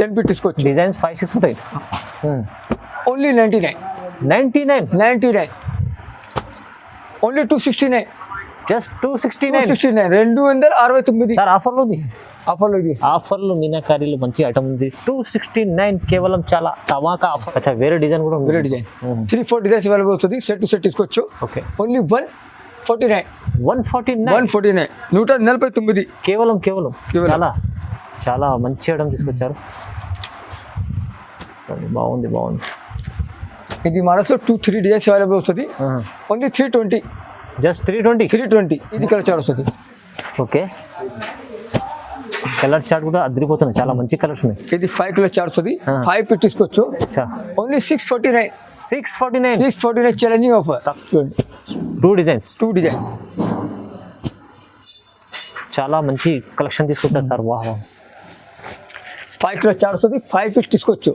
Ten feet తీసుకోవచ్చు designs five six ఉంటాయి only ninety nine ninety nine ninety nine only two sixty nine just two sixty nine sixty nine రెండు వందల అరవై తొమ్మిది sir ఆఫర్లో ఉంది ఆఫర్లో తీసుకో ఆఫర్లు మీనాకారీలు మంచి ఐటమ్ ఉంది టూ సిక్స్టీ నైన్ కేవలం చాలా టమాకా ఆఫర్ అచ్చా వేరే డిజైన్ కూడా ఉంది వేరే design three four designs available వస్తుంది సెట్ టు సెట్ తీసుకోవచ్చు okay only one forty nine one forty one nine forty nine నూట నలభై తొమ్మిది కేవలం కేవలం కేవలం. చాలా చాలా మంచి ఐటమ్ తీసుకొచ్చారు. బాగుంది బాగుంది. ఇది మనసు టూ త్రీ డిజైన్స్ అవైలబుల్ వస్తుంది. Only three twenty just three twenty three twenty ఇది కలర్ చార్ట్ వస్తుంది. ఓకే. కలర్ చార్ట్ కూడా అదిరిపోతున్నాయి చాలా మంచి కలర్స్ ఉన్నాయి. ఇది ఫైవ్ కలర్ చార్ట్ వస్తుంది. ఫైవ్ ఫీట్ తీసుకోవచ్చు only six forty nine six forty nine six forty nine challenging offer చూడండి టూ డిజైన్స్ టూ డిజైన్స్ చాలా మంచి కలెక్షన్ తీసుకొచ్చారు సార్. వాహ్ ఫైవ్ కలర్ చార్ట్ వస్తుంది ఫైవ్ ఫీట్ తీసుకోవచ్చు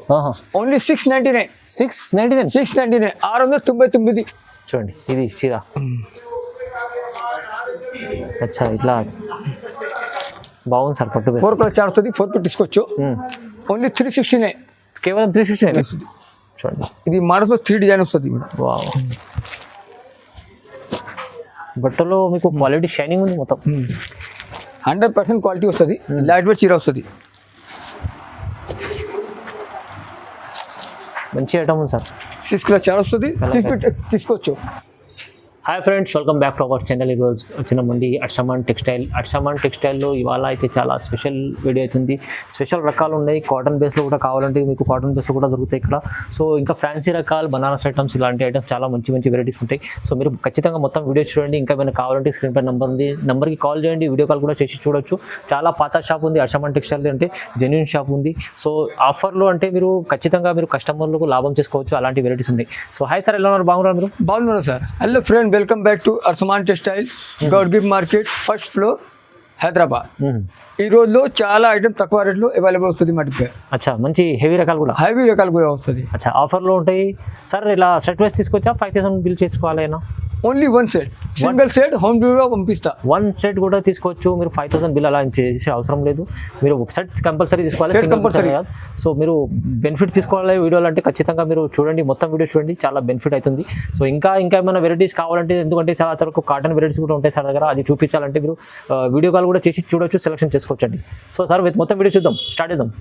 only six ninety nine six ninety nine six ninety nine ఆరు వందల తొంభై తొమ్మిది. చూడండి ఇది చీర. అచ్చా ఇట్లా బాగుంది సార్ పట్టు ఫోర్ కలర్ చార్ట్ వస్తుంది ఫోర్ ఫీట్ తీసుకోవచ్చు ఓన్లీ త్రీ సిక్స్టీ నైన్ కేవలం త్రీ సిక్స్టీ నైన్ చూడండి. ఇది మడతో త్రీ డిజైన్ వస్తుంది వావ్. బట్టలో మీకు క్వాలిటీ షైనింగ్ ఉంది మొత్తం. హండ్రెడ్ పర్సెంట్ క్వాలిటీ వస్తుంది. లైట్ వెయిట్ చీర వస్తుంది. మంచి ఐటమ్ ఉంది సార్. సిక్స్ చార్ట్ వస్తుంది. సిక్స్ ఫీట్ తీసుకోవచ్చు. Hi friends welcome back to our channel ఈరోజు వచ్చినామండి అట్సమాన్ టెక్స్టైల్ అట్సమాన్ టెక్స్టైల్లో ఇవాళ అయితే చాలా స్పెషల్ వీడియో అవుతుంది. స్పెషల్ రకాలు ఉన్నాయి. కాటన్ బేస్లో కూడా కావాలంటే మీకు కాటన్ బేస్లో కూడా దొరుకుతాయి ఇక్కడ. సో ఇంకా ఫ్యాన్సీ రకాలు బనారస్ ఐటమ్స్ ఇలాంటి ఐటమ్స్ చాలా మంచి మంచి వెరైటీస్ ఉంటాయి. సో మీరు ఖచ్చితంగా మొత్తం వీడియో చూడండి. ఇంకా ఏమైనా కావాలంటే స్క్రీన్ పై నెంబర్ ఉంది. నెంబర్కి కాల్ చేయండి. వీడియో కాల్ కూడా చేసి చూడొచ్చు. చాలా పాత షాప్ ఉంది అట్సమాన్ టెక్స్టైల్ అంటే జెన్యున్ షాప్ ఉంది. సో ఆఫర్లో అంటే మీరు ఖచ్చితంగా మీరు కస్టమర్లకు లాభం చేసుకోవచ్చు. అలాంటి వెరైటీస్ ఉన్నాయి. సో హాయ్ సార్ ఎలా ఉన్నారు? బాగున్నారు మీరు? బాగున్నారు sir. Hello friend welcome back to Arsaman textile Goud gift market first floor Hyderabad ఈ రోజులో చాలా ఐటమ్ తక్కువ రేట్లో అవైలబుల్ వస్తుంది మా దగ్గర. అచ్చా మంచి హెవీ రకాలు కూడా? హైవీ రకాలు కూడా వస్తుంది. అచ్చా ఆఫర్లో ఉంటాయి. సార్ ఇలా సెట్ వైస్ తీసుకొచ్చా? Five thousand bill చేసుకోవాలైనా only one set single set home డెలివరీగా పంపిస్తా. వన్ సెట్ కూడా తీసుకోవచ్చు. మీరు ఫైవ్ థౌసండ్ బిల్ అలా చేసే అవసరం లేదు. మీరు ఒక సెట్ కంపల్సరీ తీసుకోవాలి compulsory. కాదు. సో మీరు బెనిఫిట్ తీసుకోవాలి వీడియోలు అంటే ఖచ్చితంగా మీరు చూడండి. మొత్తం వీడియో చూడండి. చాలా బెనిఫిట్ అవుతుంది. సో ఇంకా ఇంకా ఏమైనా వెరైటీస్ కావాలంటే ఎందుకంటే చాలా వరకు కాటన్ వెరైటీస్ కూడా ఉంటాయి సార్ దగ్గర. అది చూపించాలంటే మీరు వీడియో కాల్ కూడా చేసి చూడొచ్చు సెలెక్షన్ చేసుకోవచ్చండి. సో సార్ మొత్తం వీడియో చూద్దాం. స్టార్ట్ చేద్దాం.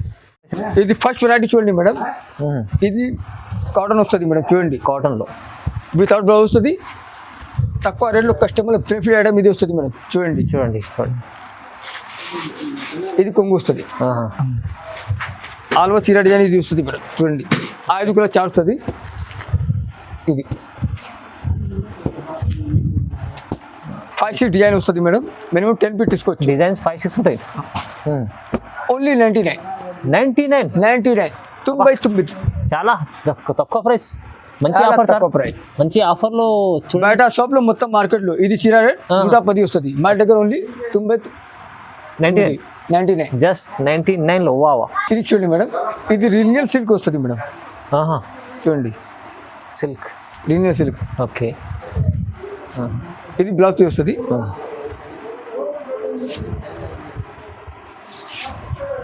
ఇది ఫస్ట్ వెరైటీ చూడండి మేడం. ఇది కాటన్ వస్తుంది మేడం చూడండి. కాటన్లో వితౌట్ బ్లౌజ్ వస్తుంది. తక్కువ రేట్లో కస్టమర్ ప్రిఫర్ ఐటమ్ ఇది వస్తుంది మేడం. చూడండి. చూడండి చూడండి. ఇది కొంగు వస్తుంది. ఆల్వా చీర డిజైన్ ఇది వస్తుంది మేడం. చూడండి. ఐదు కూడా చార్జ్ వస్తుంది. ఇది. ఫైవ్ సీట్ డిజైన్ వస్తుంది మేడం. మినిమం టెన్ ఫీట్ తీసుకోవచ్చు. డిజైన్స్ ఫైవ్ సిక్స్ ఉంటాయి. Only ninety nine. Ninety nine. Ninety nine. తొంభై తొమ్మిది. చాలా తక్కువ ప్రైస్. మంచి ఆఫర్ సార్ తక్కువ ప్రైస్ మంచి ఆఫర్లో బయట షాప్లో మొత్తం మార్కెట్లో ఇది చీర రేట్. నూట పది వస్తుంది. మా దగ్గర ఓన్లీ తొంభై ninety nine ninety nine. Just ninety నైన్లో వావా ఇది చూడండి మేడం. ఇది రీనియల్ సిల్క్ వస్తుంది మేడం. ఆహా. చూడండి. సిల్క్ రీనియల్ సిల్క్. ఓకే. ఇది బ్లౌజ్ వస్తుంది.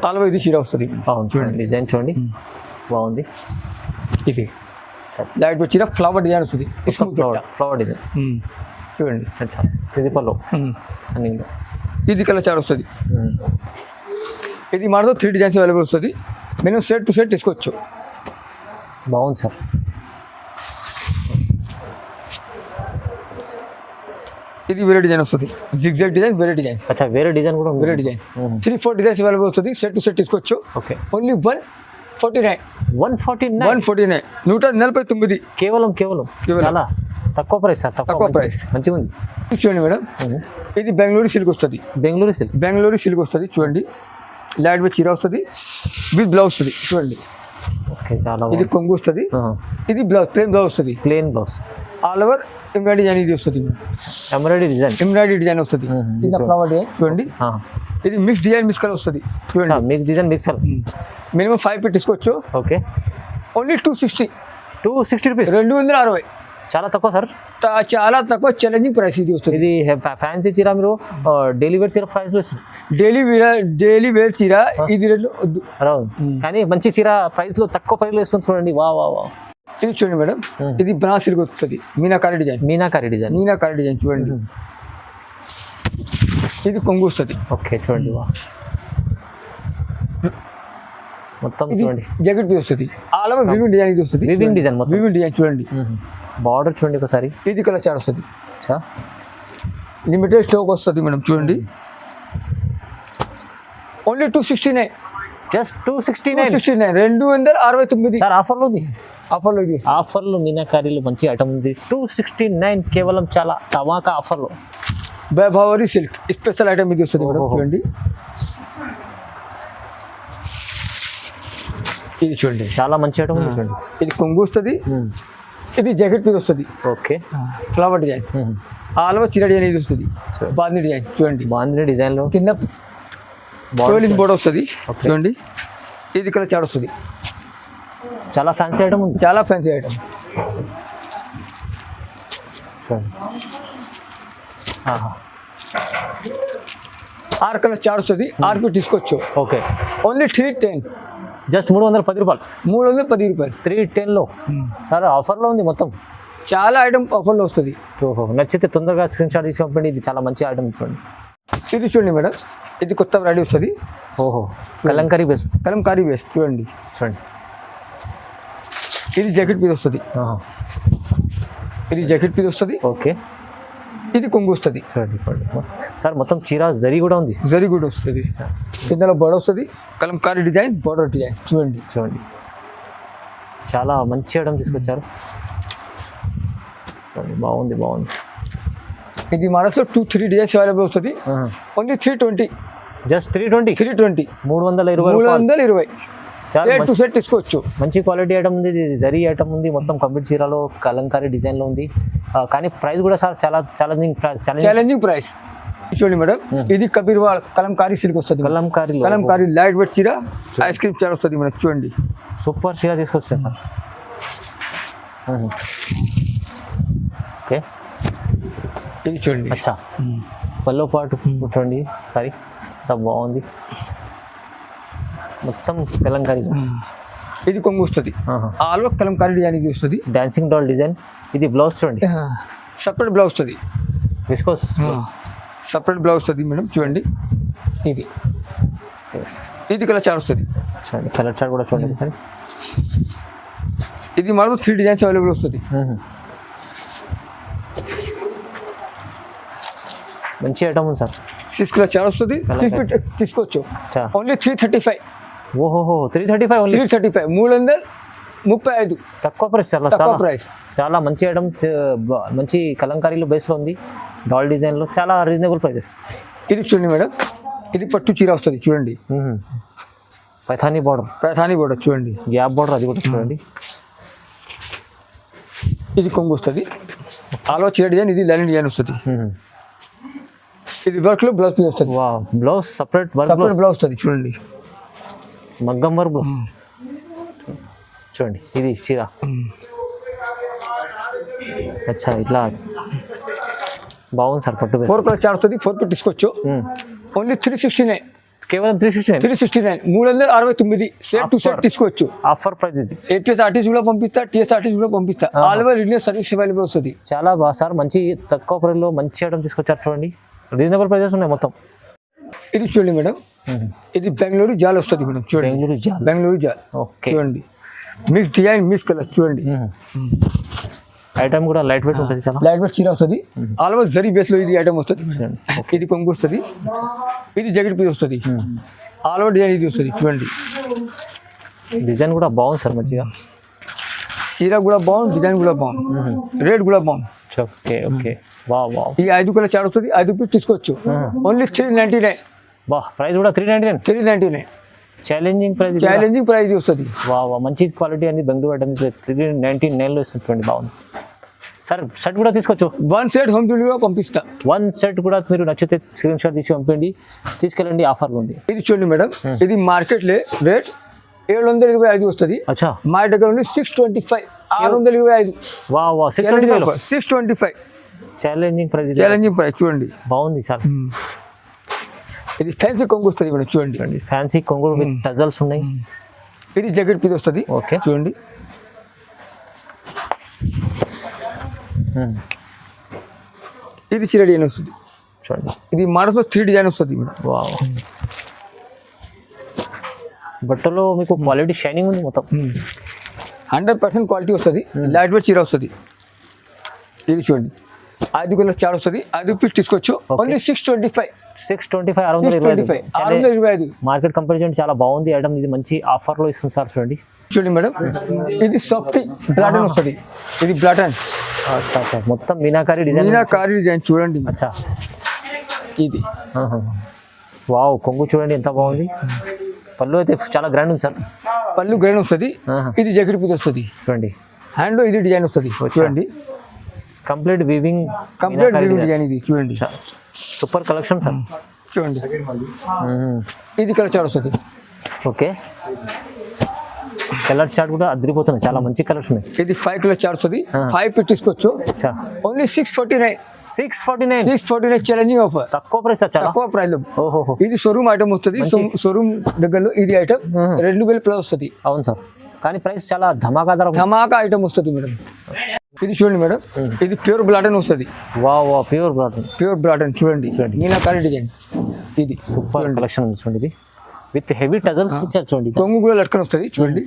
తాలవ ఇది చీర వస్తుంది. బాగుంది చూడండి డిజైన్ చూడండి. బాగుంది. ఇది. లైట్ చీర ఫ్లవర్ డిజైన్ వస్తుంది ఫ్లవర్. ఫ్లవర్ డిజైన్ మ్మ్. చూడండి. ఇది పల్లో మ్మ్. అని ఇది కలర్ చార్ వస్తుంది. ఇది మనతో త్రీ డిజైన్స్ అవైలబుల్ వస్తుంది. మినిమం సెట్ టు సెట్ తీసుకోవచ్చు. బాగుంది సార్. ఇది వేరే డిజైన్ వస్తుంది. జిగ్జాగ్ డిజైన్ వేరే డిజైన్ అచ్చా వేరే డిజైన్ కూడా వేరే design three four designs available వస్తుంది. సెట్ టు సెట్ తీసుకోవచ్చు. Okay only one forty nine. One forty one forty nine. నూట నలభై తొమ్మిది. కేవలం కేవలం. చాలా తక్కువ ప్రైస్ సార్. తక్కువ. ప్రైస్. మంచిగా ఉంది చూడండి మేడం. ఇది బెంగళూరు సిల్క్ వస్తుంది. బెంగళూరు సిల్క్. బెంగళూరు సిల్క్ వస్తుంది. చూడండి. లైట్ వెయిట్ చీర వస్తుంది. విత్ బ్లౌజ్ వస్తుంది. చూడండి. ఓకే చాలా ఇది కొంగు వస్తుంది. ఇది బ్లౌజ్ ప్లేన్ బ్లౌజ్ వస్తుంది. Plain blouse all over embroidery design ఇది వస్తుంది. ఎంబ్రాయిడరీ డిజైన్ ఎంబ్రాయిడరీ డిజైన్ వస్తుంది. one. ఫ్లవర్ డిజైన్ చూడండి. ఇది మిక్స్ డిజైన్ మిక్స్ కలర్ వస్తుంది. చూడండి. Mix design mix minimum five feet తీసుకోవచ్చు. Okay. Only two sixty two sixty rupees రెండు వందల అరవై. చాలా తక్కువ సార్ చాలా తక్కువ ఛాలెంజింగ్ ప్రైస్ ఇది వస్తుంది. ఇది ఫ్యాన్సీ చీర మీరు డైలీ వేర్ చీర ప్రైస్లో ఇస్తుంది డైలీ వేర్ డైలీ వేర్ చీర ఇది రావు కానీ మంచి చీర ప్రైస్లో తక్కువ ప్రైస్లో ఇస్తుంది చూడండి. వా వా వా. ఇది చూడండి మేడం. ఇది బ్రాస్ సిల్క్ వస్తుంది. Meenakari design. Meenakari design. Meenakari design చూడండి. ఇది కొంగు వస్తుంది. ఓకే చూడండి వా. మొత్తం చూడండి. జాకెట్ పీస్ వస్తుంది. ఆల్ ఓవర్ వివింగ్ డిజైన్ ఇది వస్తుంది. వివింగ్ డిజైన్ మొత్తం. వివింగ్ డిజైన్ చూడండి. బార్డర్ చూడండి ఒకసారి. ఇది కలర్ చార్ట్ వస్తుంది. లిమిటెడ్ స్టాక్ వస్తుంది మేడం చూడండి. Only two sixty nine just two sixty nine sixty nine రెండు వందల అరవై తొమ్మిది. సార్ ఆఫర్లో ఆఫర్లో ఆఫర్లో మీనాకారీలో మంచి ఐటమ్ ఉంది. టూ సిక్స్టీ నైన్ కేవలం చాలా టమాకా ఆఫర్లో. వైభవరి సిల్క్. స్పెషల్ ఐటమ్ ఇది వస్తుంది మేడం. చూడండి. ఇది చూడండి. చాలా మంచి ఐటమ్ ఉంది చూడండి. ఇది కొంగు వస్తుంది. ఇది జాకెట్ పీస్ వస్తుంది. Okay. Flower design all over చీర డిజైన్ ఇది వస్తుంది. బాంది డిజైన్ చూడండి. బాగుంది డిజైన్లో కింద టోలింగ్ బోర్డ్ వస్తుంది. చూడండి. ఇది ఇక్కడ చాడ వస్తుంది. చాలా ఫ్యాన్సీ ఐటమ్ ఉంది. చాలా ఫ్యాన్సీ ఐటమ్. ఆరు కలర్ చాడ వస్తుంది. ఆరుకు తీసుకోవచ్చు. Okay only three ten just మూడు వందల పది రూపాయలు. మూడు వందల పది రూపాయలు. త్రీ టెన్లో సార్ ఆఫర్లో ఉంది మొత్తం. చాలా ఐటమ్ ఆఫర్లో వస్తుంది. ఓహో నచ్చితే తొందరగా స్క్రీన్ షాట్ తీసి పంపండి. ఇది చాలా మంచి ఐటమ్ చూడండి. ఇది చూడండి మేడం. ఇది కొత్త రెడీ వస్తుంది. ఓహో. కలంకరీ బేస్ కలంకారీ వేస్ట్ చూడండి. చూడండి. ఇది జాకెట్ పీస్ వస్తుంది. ఇది జాకెట్ పీస్ వస్తుంది. ఓకే. ఇది కొంగు వస్తుంది. సార్ మొత్తం చీర జరీ కూడా ఉంది? జరీ గుడ్ వస్తుంది. కిందలో బోర్డర్ వస్తుంది. కలంకారీ డిజైన్ బోర్డర్ డిజైన్ చూడండి. చూడండి. చాలా మంచి ఐటమ్ తీసుకొచ్చారు. బాగుంది బాగుంది. ఇది మనసులో టూ త్రీ డిజైన్స్ అవైలబుల్ వస్తుంది. Only three twenty just three twenty three twenty మూడు వందల ఇరవై మూడు వందల ఇరవై. సెట్ టు మంచి- సెట్ తీసుకోవచ్చు. మంచి క్వాలిటీ ఐటమ్ ఉంది ఇది జరీ ఐటమ్ ఉంది మొత్తం కంప్లీట్ చీరలో కలంకారీ డిజైన్లో ఉంది. కానీ ప్రైస్ కూడా సార్ చాలా ఛాలెంజింగ్ ప్రైస్ ఛాలెంజింగ్ ప్రైస్ చూడండి మేడం ఇది కబీర్వాల్ కలంకారీ సిల్క్ వస్తుంది కలంకారీ కలంకారీ లైట్ వెయిట్ చీర ఐస్ క్రీమ్ చార్ వస్తుంది మేడం చూడండి. సూపర్ చీర తీసుకొచ్చాను సార్. ఓకే. ఇది చూడండి. అచ్చా. పల్లో పాటు చూడండి. సారీ అంత బాగుంది. మొత్తం కలంకారీ. ఇది కొంగు వస్తుంది. ఆల్ కలంకారీ డిజైన్ ఇది వస్తుంది. డాన్సింగ్ డాల్ డిజైన్ ఇది బ్లౌజ్ చూడండి. సపరేట్ బ్లౌజ్ వస్తుంది. విస్కోస్. సపరేట్ బ్లౌజ్ వస్తుంది మేడం చూడండి. ఇది. ఇది కలర్ చార్ వస్తుంది. కలర్ చార్ట్ కూడా చూడండి సార్. ఇది మనకు త్రీ డిజైన్స్ అవైలబుల్ వస్తుంది. మంచి ఐటమ్ ఉంది సార్. సిక్స్ కలర్ చార్ వస్తుంది సిక్స్ ఫీట్ తీసుకోవచ్చు. ఓన్లీ త్రీ థర్టీ ఫైవ్ ఓహోహో three thirty five only three thirty five మూడు వందల ముప్పై ఐదు. తక్కువ ప్రైస్ చాలా తక్కువ చాలా. ప్రైస్ చాలా మంచి ఐటమ్ మంచి కలంకారీలో బేస్లో ఉంది. డాల్ డిజైన్లో చాలా రీజనబుల్ ప్రైజెస్ ఇది చూడండి మేడం. ఇది పట్టు చీర వస్తుంది చూడండి. పైథానీ బార్డర్ ప్రధాని బోర్డర్ చూడండి. గ్యాప్ బార్డర్ అది కూడా చూడండి. ఇది కొంగు వస్తుంది. ఆలో చీర డిజైన్ ఇది లైన్ డిజైన్ వస్తుంది. ఇది వర్క్లో బ్లౌజ్ పీస్ వస్తుంది. వా blouse separate work separate blouse blouse వస్తుంది చూడండి. మగ్గం వర్క్ బ్లౌజ్ చూడండి ఇది చీర. అచ్చా ఇట్లా బాగుంది సార్ పట్టు. ఫోర్ కలర్ చార్ వస్తుంది ఫోర్ తీసుకోవచ్చు. ఓన్లీ త్రీ సిక్స్టీ నైన్ కేవలం three sixty three sixty nine మూడు వందల అరవై తొమ్మిది. సెట్ టు సెట్ తీసుకోవచ్చు. ఆఫర్ ప్రైస్ ఇది. ఏటీఎస్ ఆర్టీసీ కూడా పంపిస్తా టీఎస్ ఆర్టీసీ కూడా పంపిస్తా. All over India service available వస్తుంది. చాలా బాగా సార్ మంచి తక్కువ ప్రైస్లో మంచి ఐటమ్ తీసుకొచ్చారు చూడండి. రీజనబుల్ ప్రైజెస్ ఉన్నాయి మొత్తం. ఇది చూడండి మేడం. ఇది బెంగళూరు జాల్ వస్తుంది మేడం చూడండి. బెంగళూరు జాల్. బెంగళూరు జాల్. ఓకే. చూడండి. మిక్స్ డిజైన్ మిక్స్ కలర్స్ చూడండి. ఐటమ్ కూడా లైట్ వెయిట్ ఉంటుంది చాలా. లైట్ వెయిట్ చీర వస్తుంది. ఆల్ ఓవర్ జరీ బేస్లో ఇది ఐటమ్ వస్తుంది ఇది కొంగు వస్తుంది. ఇది జాకెట్ పీస్ వస్తుంది. ఆల్ ఓవర్ డిజైన్ ఇది వస్తుంది చూడండి. డిజైన్ కూడా బాగుంది సార్ మంచిగా. చీర కూడా బాగుంది డిజైన్ కూడా బాగుంది. రేట్ కూడా బాగుంది. ఓకే ఓకే వా వా ఈ ఐదు కలర్ చాడ వస్తుంది ఐదు పీస్ తీసుకోవచ్చు ఓన్లీ త్రీ నైన్టీ నైన్ బా ప్రైస్ కూడా three ninety nine three ninety nine challenging price challenging price వస్తుంది. వా వా మంచి క్వాలిటీ అనేది బెంగళూరు ఐటమ్ త్రీ నైన్టీ నైన్లో ఇస్తుంది చూడండి బాగుంది. సార్ షర్ట్ కూడా తీసుకోవచ్చు? వన్ సెట్ హోమ్ డెలివరీగా పంపిస్తా. వన్ సెట్ కూడా మీరు నచ్చితే స్క్రీన్ షాట్ తీసి పంపండి. తీసుకెళ్ళండి ఆఫర్లు ఉంది. ఇది చూడండి మేడం. ఇది మార్కెట్ లే రేట్ ఏడు వందల ఇరవై ఐదు వస్తుంది. మా దగ్గర ఉంది సిక్స్ ట్వంటీ ఫైవ్ ఆరు వందల ఇరవై ఐదు వా వా six twenty five challenging price challenging price చూడండి. బాగుంది సార్ ఇది ఫ్యాన్సీ కొంగు వస్తుంది మేడం చూడండి. ఫ్యాన్సీ కొంగుడు విత్ టజల్స్ ఉన్నాయి. ఇది జాకెట్ పీస్ వస్తుంది ఓకే చూడండి. ఇది చిర డిజైన్ వస్తుంది. చూడండి. ఇది మరొక త్రీ డిజైన్ వస్తుంది మేడం వా బట్టలో మీకు క్వాలిటీ షైనింగ్ ఉంది మొత్తం. హండ్రెడ్ పర్సెంట్ క్వాలిటీ వస్తుంది. లైట్ వెయిట్ చీర వస్తుంది. ఇది చూడండి. ఐదు గుల చాడు వస్తుంది. ఐదు పీస్ తీసుకోవచ్చు. Only six twenty five six twenty five ఆరు వందల ఇరవై ట్వంటీ ఫైవ్ ఆరు వందల ఇరవై ఐదు. మార్కెట్ కంపారిజన్ చాలా బాగుంది ఐటమ్ ఇది మంచి ఆఫర్లో ఇస్తుంది సార్ చూడండి. చూడండి మేడం. ఇది సాఫ్ట్ బ్లాటన్ వస్తుంది. ఇది బ్లాటన్ మొత్తం meenakari design meenakari design చూడండి. అచ్చా. ఇది. వావ్ కొంగు చూడండి ఎంత బాగుంది. పళ్ళు అయితే చాలా గ్రాండ్ ఉంది సార్. పళ్ళు గ్రైన్ వస్తుంది. ఇది జాకెట్ పీస్ వస్తుంది. చూడండి. హ్యాండ్లో ఇది డిజైన్ వస్తుంది. చూడండి. కంప్లీట్ వీవింగ్ కంప్లీట్ డిజైన్ ఇది. చూడండి. సూపర్ కలెక్షన్ సార్ చూడండి. ఇది కలర్ చాట్ వస్తుంది. ఓకే కలర్ చార్ట్ కూడా అదిరిపోతున్నాయి చాలా మంచి కలర్స్ ఉన్నాయి. ఇది ఫైవ్ కలర్ చాట్ వస్తుంది. ఫైవ్ పెట్టి తీసుకోవచ్చు only six forty nine six forty nine six forty nine challenging offer తక్కువ ప్రైస్ తక్కువ ప్రైస్లో. ఓహోహో. ఇది షోరూమ్ ఐటమ్ వస్తుంది. షోరూమ్ దగ్గరలో ఇది ఐటమ్. రెండు వేల ప్లస్ వస్తుంది. అవును సార్. కానీ ప్రైస్ చాలా ధమాకాధర ధమాకా ఐటమ్ వస్తుంది మేడం. ఇది చూడండి మేడం. ఇది ప్యూర్ బ్లాటన్ వస్తుంది. వా వా ప్యూర్ బ్రాటన్ ప్యూర్ బ్లాటన్ చూడండి. చూడండి. మీనాకారి డిజైన్ ఇది. సూపర్ కలెక్షన్ చూడండి ఇది. విత్ హెవీ టజల్స్ ఇచ్చారు చూడండి కొంగు కూడా లట్కన్ వస్తుంది. చూడండి.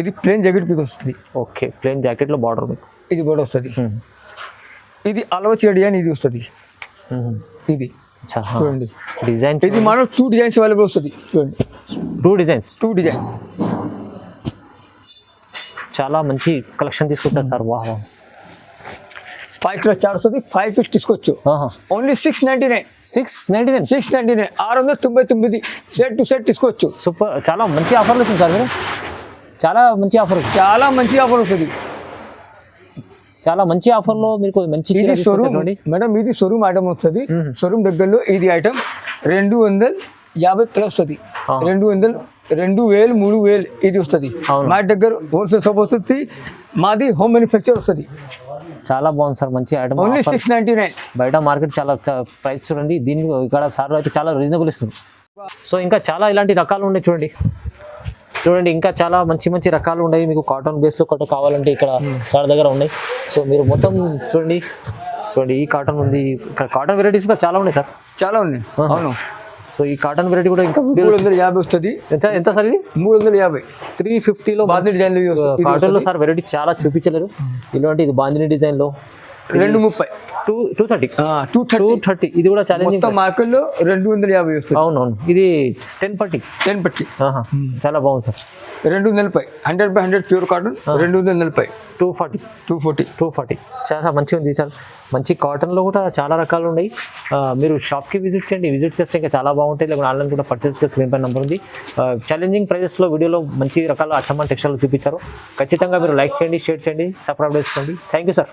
ఇది ప్లేన్ జాకెట్ పీస్ వస్తుంది. ఓకే ప్లేన్ జాకెట్లో బార్డర్ ఇది కూడా వస్తుంది. ఇది అలవ చెడి అని ఇది వస్తుంది. ఇది. చూడండి. డిజైన్ ఇది మనం టూ డిజైన్స్ అవైలబుల్ వస్తుంది. చూడండి. టూ డిజైన్స్ టూ డిజైన్స్ చాలా మంచి కలెక్షన్ తీసుకొచ్చారు సార్. వాహ్ ఫైవ్ కిలో చార్ వస్తుంది. ఫైవ్ పీస్ తీసుకోవచ్చు only six ninety nine six ninety nine six ninety nine ఆరు వందల తొంభై తొమ్మిది. సెట్ టు సెట్ తీసుకోవచ్చు సూపర్ చాలా మంచి ఆఫర్లు ఇస్తుంది సార్ మీరు. చాలా మంచి ఆఫర్ చాలా మంచి ఆఫర్ వస్తుంది. చాలా మంచి ఆఫర్లో మీకు మంచి మేడం ఇది షోరూమ్ ఐటమ్ వస్తుంది. షోరూమ్ దగ్గరలో ఇది ఐటమ్ రెండు వందల యాభై ప్లస్ వస్తుంది. రెండు వందలు రెండు వేలు మూడు వేలు ఇది వస్తుంది. మా దగ్గర హోల్సేల్ షాప్ వస్తుంది. మాది హోమ్ మ్యానుఫ్యాక్చర్ వస్తుంది. చాలా బాగుంది సార్ మంచి item only six ninety nine బయట మార్కెట్ చాలా ప్రైస్ చూడండి. దీనికి ఇక్కడ సార్ అయితే చాలా రీజనబుల్ ఇస్తుంది సో ఇంకా చాలా ఇలాంటి రకాలు ఉన్నాయి చూడండి. చూడండి ఇంకా చాలా మంచి మంచి రకాలు ఉన్నాయి. మీకు కాటన్ బేస్లో కొట్ట కావాలంటే ఇక్కడ సార్ దగ్గర ఉన్నాయి. సో మీరు మొత్తం చూడండి. చూడండి ఈ కాటన్ ఉంది. ఇక్కడ కాటన్ వెరైటీస్ కూడా చాలా ఉన్నాయి సార్. చాలా ఉన్నాయి. అవును. సో ఈ కాటన్ వెరైటీ కూడా ఇంకా మూడు వందల యాభై వస్తుంది. ఎంత ఎంత సార్ ఇది? మూడు వందల యాభై. త్రీ ఫిఫ్టీలో బాంధీ డిజైన్ కాటన్లో సార్ వెరైటీ చాలా చూపించలేరు. ఇలాంటి ఇది బాందిని డిజైన్లో రెండు ముప్పై. Two two thirty. Two two thirty. ఇది కూడా ఛాలెంజింగ్ మొత్తం రెండు వందల యాభై వస్తుంది. అవునవును. ఇది టెన్ పర్టీ టెన్ పట్టి చాలా బాగుంది సార్. రెండు వందల నలభై hundred by hundred pure cotton రెండు వందల నలభై two forty. Two forty. Two forty. చాలా మంచిగా ఉంది సార్. మంచి కాటన్లో కూడా చాలా రకాలు ఉన్నాయి. మీరు షాప్కి విజిట్ చేయండి. విజిట్ చేస్తే ఇంకా చాలా బాగుంటాయి. లేకపోతే ఆన్లైన్ కూడా పర్చేస్ చేసి స్క్రీన్ పైన నెంబర్ ఉంది. ఛాలెంజింగ్ ప్రైజెస్లో వీడియోలో మంచి రకాల అచ్చమ్మన్ టెక్స్టైల్ చూపించారు. ఖచ్చితంగా మీరు లైక్ చేయండి షేర్ చేయండి సబ్స్క్రైబ్ చేసుకోండి. Thank you sir